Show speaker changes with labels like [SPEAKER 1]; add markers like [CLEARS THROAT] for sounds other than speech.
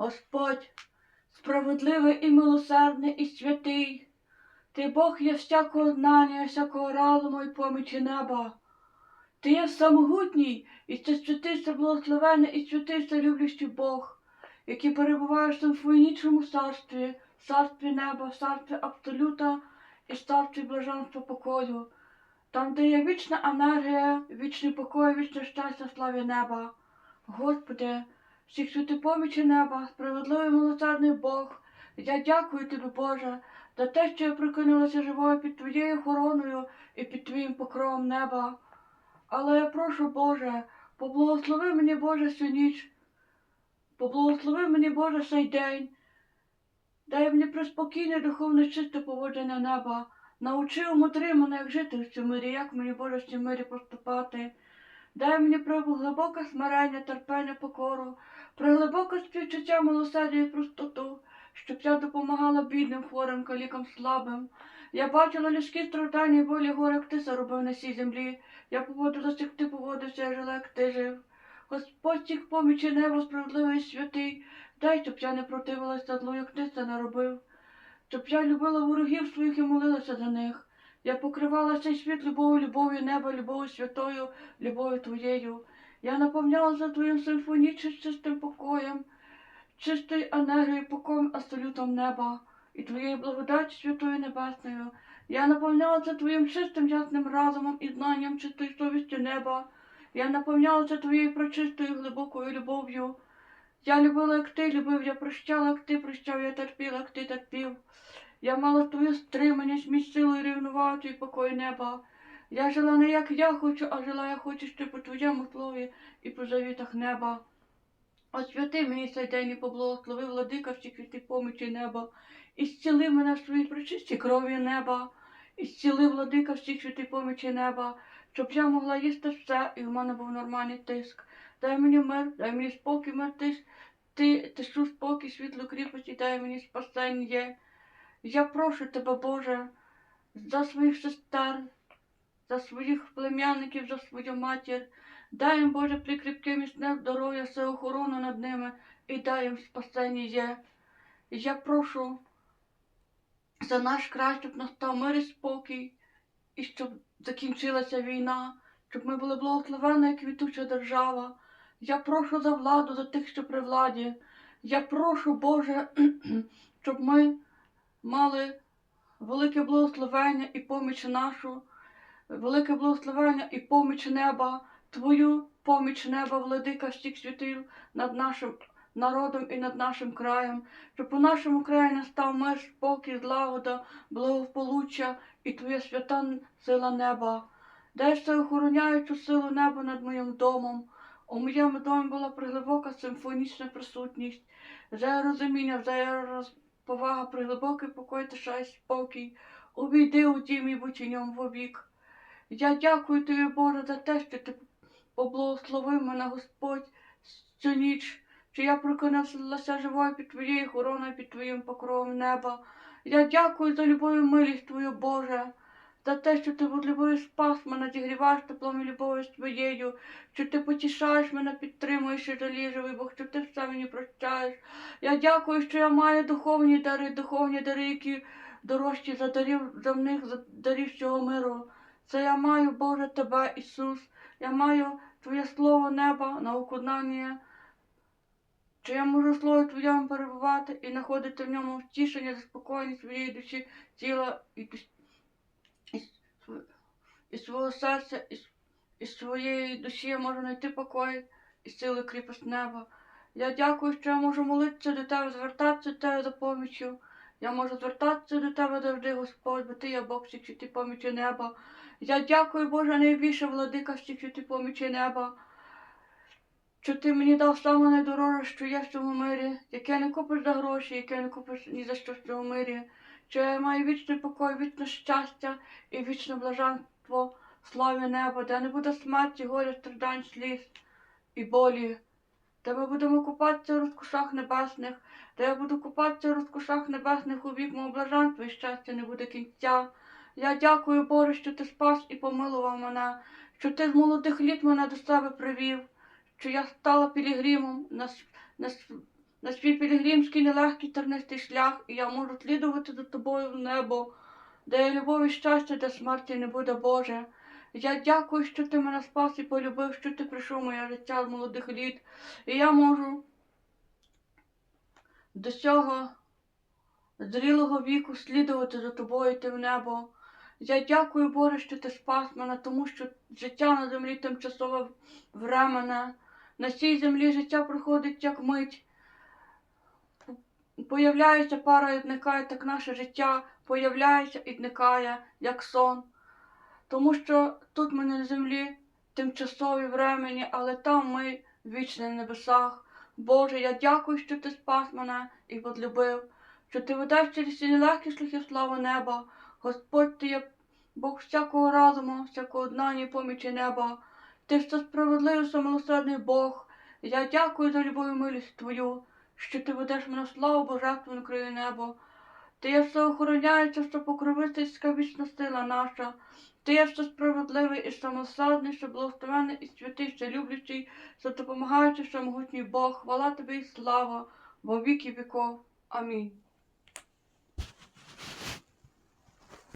[SPEAKER 1] Господь, справедливий і милосердний і святий, ти Бог є всякого знання, всякого разуму і помічі неба. Ти є самогутній, і це святий, це благословений і святий, це люблющий Бог, який перебуваєш в симфонічному царстві, в царстві неба, в царстві абсолюта і в царстві блаженства покою, там, де є вічна енергія, вічний покой, вічне щастя, славі неба. Господи, всіх святи помічі неба, справедливий милосердний Бог, я дякую тобі, Боже, за те, що я прикинулася живою під Твоєю охороною і під Твоїм покровом неба. Але я прошу, Боже, поблагослови мені, Боже, цю ніч, поблагослови мені, Боже, цей день. Дай мені приспокійне духовне чисте поводження неба. Научи мудри мене, як жити в цьому мирі, як мені, Боже, в цьому мирі поступати. Дай мені про глибоке смирення, терпення, покору, про глибоке співчуття, милосердя і простоту, щоб я допомагала бідним, хворим, калікам, слабим. Я бачила людські страждання і болі горе, як ти заробив на цій землі. Я поводилася, як ти поводився, я жила, як ти жив. Господь всіх помічі небо, справедливий святий, дай, щоб я не противилася злу, як ти це наробив. Щоб я любила ворогів своїх і молилася за них. Я покривала цей світ любов'ю, любов'ю неба, любов'ю святою, любов'ю твоєю. Я наповнялася твоїм симфонічним чистим покоєм, чистою енергією, покоєм абсолютом неба і твоєю благодаттю святою небесною. Я наповнялася твоїм чистим ясним разумом і знанням чистої совісті неба. Я наповнялася твоєю прочистою глибокою любов'ю. Я любила, як ти любив, я прощала, як ти прощав, я терпіла, як ти терпів. Я мала твою стриманість, між силою рівновагу і покой неба. Я жила не як я хочу, а жила я хочу, що по твоєму слові і по завітах неба. Освяти мені цей день і поблагослови владика всіх святи помічі неба, і зціли мене в своїй причисті крові неба, і зціли владика всіх святи помічі неба, щоб я могла їсти все, і в мене був нормальний тиск. Дай мені мир, дай мені спокій, мир, ти, ти, тишу спокій, світло кріпості, дай мені спасення. Я прошу тебе, Боже, за своїх сестер, за своїх племянників, за свою матір. Дай їм, Боже, прикріпке міцне здоров'я, все охорону над ними і дай їм спасення. Я прошу за наш край, щоб настав мир і спокій, і щоб закінчилася війна, щоб ми були благословена і квітуча держава. Я прошу за владу, за тих, що при владі. Я прошу, Боже, [CLEARS THROAT] щоб ми мали велике благословення і поміч нашу, велике благословення і поміч неба, Твою поміч неба, владика всіх світил над нашим народом і над нашим краєм, щоб у нашому краї настав мир, спокій, злагода, благополуччя і Твоя свята сила неба. Дай все охороняючу силу неба над моїм домом. У моєму домі була приглибока симфонічна присутність, вже розуміння, вже роз повага, при глибокий покой, та шасть, спокій. Увійди у дім і будь у ньому вовік. Я дякую тобі, Боже, за те, що ти поблагословив мене, Господь, цю ніч, що я прокинулася живою під твоєю охороною, під твоїм покровом неба. Я дякую за любов і милість твою, Боже, за те, що ти від спас мене, зігріваєш теплом і любов'ю твоєю, що ти потішаєш мене, підтримуєш і жалієш, живий Бог, що ти все мені прощаєш. Я дякую, що я маю духовні дари, духовні дари, які дорожчі за дарів земних, за дарів всього миру. Це я маю, Боже, Тебе, Ісус. Я маю Твоє Слово неба, науку знання. Що я можу в Слові Твоєму перебувати і знаходити в ньому втішення, заспокоєння своєї душі, тіла і, душ- і, св- і свого серця, і, с- своєї душі я можу знайти покой і сили кріпость неба. Я дякую, що я можу молитися до тебе, звертатися до тебе за помічю. Я можу звертатися до тебе завжди, Господь, бо ти є Бог всіх, ти помічі неба. Я дякую, Боже, найбільше владика всіх, ти помічі неба. Що ти мені дав саме найдороже, що є в цьому мирі, яке не купиш за гроші, яке не купиш ні за що в цьому мирі. Що я маю вічний покой, вічне щастя і вічне блаженство, славі неба, де не буде смерті, горя, страждань, сліз і болі. Де ми будемо купатися в розкошах небесних, де я буду купатися в розкошах небесних у вік мого блаженства і щастя не буде кінця. Я дякую, Боже, що ти спас і помилував мене, що ти з молодих літ мене до себе привів, що я стала пілігримом на, на, на свій пілігримський нелегкий тернистий шлях, і я можу слідувати за тобою в небо, де є любов і щастя, де смерті не буде Боже. Я дякую, що ти мене спас і полюбив, що ти прийшов моє життя з молодих літ. І я можу до цього зрілого віку слідувати за тобою йти в небо. Я дякую, Боже, що ти спас мене, тому що життя на землі тимчасове временне. На цій землі життя проходить як мить. Появляється пара і зникає, так наше життя появляється і зникає, як сон. Тому що тут ми на землі тимчасові времені, але там ми вічні в небесах. Боже, я дякую, що ти спас мене і подлюбив, що ти ведеш через ці нелегкі шляхи слави неба. Господь, ти є Бог всякого разуму, всякого знання і помічі неба. Ти все справедливий, самилосердний Бог. Я дякую за любов і милість Твою, що ти ведеш мене славу божественну краю небо. Ти є все охороняюча, що покровительська вічна сила наша. Ти є все справедливий і самосадний, що благословений і святий, що люблячий, що допомагаючий, що могутній Бог. Хвала тобі і слава во віки віков. Амінь.